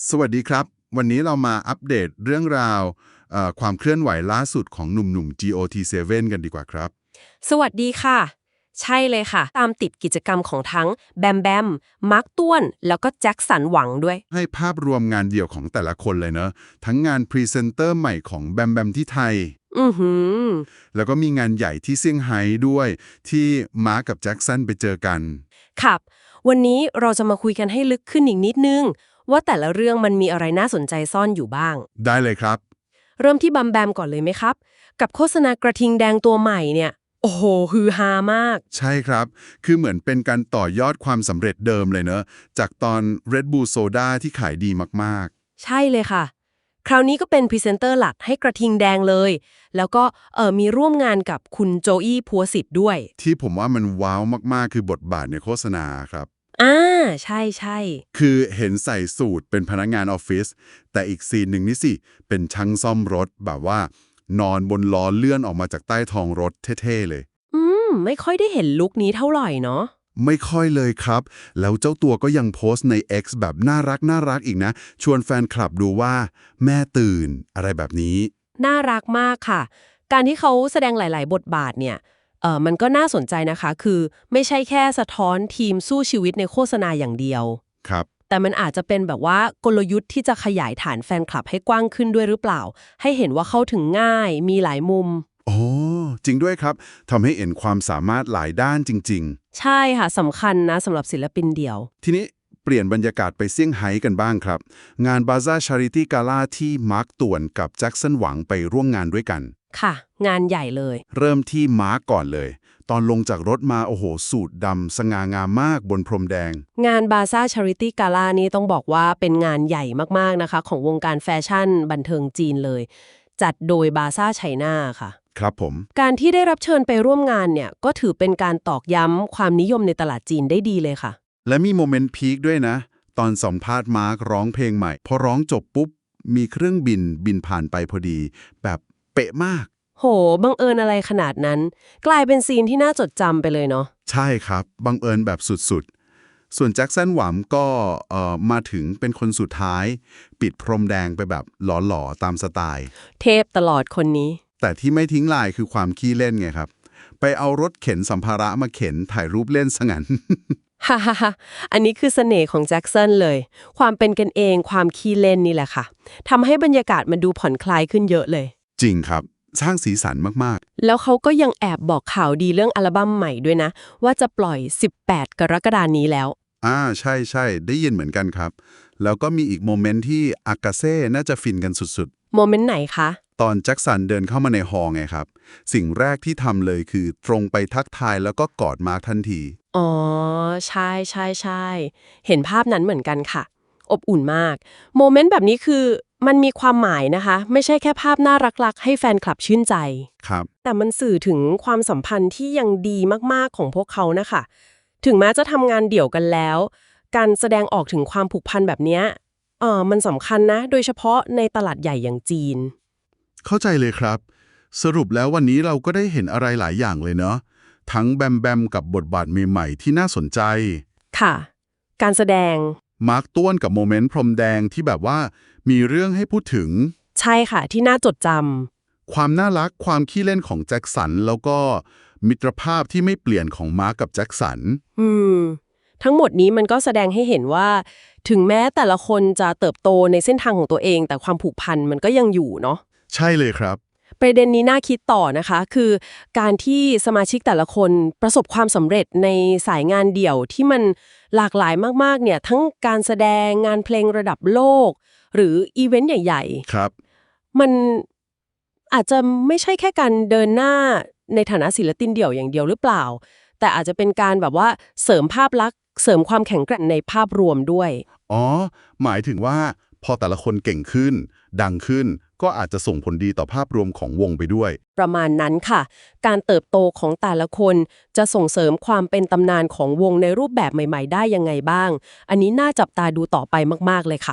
สวัสดีครับ วันนี้เรามาอัปเดตเรื่องราวเอ่อความเคลื่อนไหวล่าสุดของหนุ่มๆ GOT7 กันดีกว่าครับ สวัสดีค่ะ ใช่เลยค่ะ ตามติดกิจกรรมของทั้งแบมแบมมาร์คต้วน แล้วก็แจ็คสันหวังด้วย ให้ภาพรวมงานเดี่ยวของแต่ละคนเลยเนอะทั้งงานพรีเซนเตอร์ใหม่ของแบมแบมที่ไทย อือหือ แล้วก็มีงานใหญ่ที่เซี่ยงไฮ้ด้วย ที่มาร์คกับแจ็คสันไปเจอกัน ครับ วันนี้เราจะมาคุยกันให้ลึกขึ้นอีกนิดนึง ว่าแต่ละเรื่องมันมีอะไรน่าสนใจซ่อนอยู่บ้าง ได้เลยครับ เริ่มที่บัมแบมก่อนเลยไหมครับ กับโฆษณากระทิงแดงตัวใหม่เนี่ย โอ้โหฮือฮามาก ใช่ครับ คือเหมือนเป็นการต่อยอดความสำเร็จเดิมเลยเนอะ จากตอน Red Bull Soda ที่ขายดีมากใช่เลยค่ะ คราวนี้ก็เป็นพรีเซนเตอร์หลักให้กระทิงแดงเลย แล้วก็เออมีร่วมงานกับคุณโจอี้พัวสิทธิ์ด้วย ๆ ที่ผมว่ามันว้าวมากๆคือบทบาทในโฆษณาครับ อ่าใช่ใช่คือเห็นใส่สูตรเป็นพนักงานออฟฟิศแต่อีกซีนหนึ่งนี่สิ เป็นช่างซ่อมรถแบบว่า นอนบนล้อเลื่อนออกมาจากใต้ท้องรถเท่ๆเลย อืม ไม่ค่อยได้เห็นลุคนี้เท่าไหร่เนาะไม่ค่อยเลยครับ แล้วเจ้าตัวก็ยังโพสต์ใน X แบบน่ารักน่ารักอีกนะ ชวนแฟนคลับดูว่า แม่ตื่นอะไรแบบนี้ น่ารักมากค่ะ การที่เขาแสดงหลาย ๆ บทบาทเนี่ย เออมันก็น่าสนใจนะคะ คือไม่ใช่แค่สะท้อนทีมสู้ชีวิตในโฆษณาอย่างเดียว ครับ แต่มันอาจจะเป็นแบบว่ากลยุทธ์ที่จะขยายฐานแฟนคลับให้กว้างขึ้นด้วยหรือเปล่า ให้เห็นว่าเข้าถึงง่ายมีหลายมุม โอ้จริงด้วยครับทำให้เห็นความสามารถหลายด้านจริง ใช่ค่ะสำคัญนะสำหรับศิลปินเดี่ยว ๆ ทีนี้เปลี่ยนบรรยากาศไปเซี่ยงไฮ้กันบ้างครับ งานบาซ่าชาริตี้กาล่าที่มาร์คต่วนกับแจ็คสันหวังไปร่วมงานด้วยกัน ค่ะ งานใหญ่เลย เริ่มที่มาร์กก่อนเลย ตอนลงจากรถมาโอ้โห สูตรดำสง่างามมากบนพรมแดง งานบาซ่าชาริตี้กาล่านี้ต้องบอกว่าเป็นงานใหญ่มากๆนะคะ ของวงการแฟชั่นบันเทิงจีนเลย จัดโดยบาซ่าไชน่าค่ะ ครับผม การที่ได้รับเชิญไปร่วมงานเนี่ย ก็ถือเป็นการตอกย้ำความนิยมในตลาดจีนได้ดีเลยค่ะ และมีโมเมนต์พีคด้วยนะ ตอนสัมภาษณ์มาร์กร้องเพลงใหม่ พอร้องจบปุ๊บ มีเครื่องบินบินผ่านไปพอดี แบบ เป๊ะมาก โห บังเอิญอะไรขนาดนั้น กลายเป็นซีนที่น่าจดจำไปเลยเนาะ ใช่ครับ บังเอิญแบบสุดๆ ส่วนแจ็คสันหวัมก็เอ่อมาถึงเป็นคนสุดท้าย ปิดพรมแดงไปแบบหล่อๆ ตามสไตล์ เทพตลอดคนนี้ แต่ที่ไม่ทิ้งลายคือความขี้เล่นไงครับ ไปเอารถเข็นสัมภาระมาเข็นถ่ายรูปเล่นซะงั้นฮ่าฮ่าฮ่าอันนี้คือเสน่ห์ของแจ็คสันเลย ความเป็นกันเอง ความขี้เล่นนี่แหละค่ะทำให้บรรยากาศมันดูผ่อนคลายขึ้นเยอะเลย จริงครับ สร้างสีสันมากแล้วเขาก็ยังแอบบอกข่าวดีเรื่องอัลบั้มใหม่ด้วยนะ ว่าจะปล่อย 18 กรกฎานี้แล้วๆอ่าใช่ใช่ได้ยินเหมือนกันครับ แล้วก็มีอีกโมเมนต์ที่อากาเซ่น่าจะฟินกันสุดโมเมนต์ไหนคะ ๆ ตอนแจ็คสันเดินเข้ามาในฮอลล์ไงครับ สิ่งแรกที่ทำเลยคือตรงไปทักทายแล้วก็กอดมาร์คทันที อ๋อ ใช่ใช่ใช่ เห็นภาพนั้นเหมือนกันค่ะ อบอุ่นมาก โมเมนต์แบบนี้คือ มันมีความหมายนะคะ ไม่ใช่แค่ภาพน่ารักๆ ให้แฟนคลับชื่นใจ ครับ แต่มันสื่อถึงความสัมพันธ์ที่ยังดีมากๆของพวกเขานะคะ ถึงแม้จะทำงานเดี่ยวกันแล้ว การแสดงออกถึงความผูกพันแบบเนี้ยเออมันสำคัญนะ โดยเฉพาะในตลาดใหญ่อย่างจีน เข้าใจเลยครับ สรุปแล้ววันนี้เราก็ได้เห็นอะไรหลายอย่างเลยเนาะทั้งแบมแบมกับบทบาทใหม่ๆที่น่าสนใจ ค่ะ การแสดง มาร์คต้วนกับโมเมนต์พรมแดงที่แบบว่า มีเรื่องให้พูดถึง ใช่ค่ะที่น่าจดจความน่ารักความขี้เล่นของแจ็คสัน แล้วก็มิตรภาพที่ไม่เปลี่ยนของมาร์คกับแจ็คสันำอืม ทั้งหมดนี้มันก็แสดงให้เห็นว่า ถึงแม้แต่ละคนจะเติบโตในเส้นทางของตัวเอง แต่ความผูกพันมันก็ยังอยู่เนาะใช่เลยครับประเด็นนี้น่าคิดต่อนะคะ คือการที่สมาชิกแต่ละคนประสบความสำเร็จในสายงานเดี่ยวที่มันหลากหลายมากๆเนี่ยทั้งการแสดงงานเพลงระดับโลก หรืออีเวนต์ใหญ่ครับๆมันอาจจะไม่ใช่แค่การเดินหน้าในฐานะศิลปินเดี่ยวอย่างเดียวหรือเปล่า แต่อาจจะเป็นการแบบว่าเสริมภาพลักษณ์ เสริมความแข็งแกร่งในภาพรวมด้วย อ๋อ หมายถึงว่าพอแต่ละคนเก่งขึ้น ดังขึ้นก็อาจจะส่งผลดีต่อภาพรวมของวงไปด้วย ประมาณนั้นค่ะ การเติบโตของแต่ละคนจะส่งเสริมความเป็นตำนานของวงในรูปแบบใหม่ ๆ ได้ยังไงบ้าง อันนี้น่าจับตาดูต่อไปมาก ๆ เลยค่ะ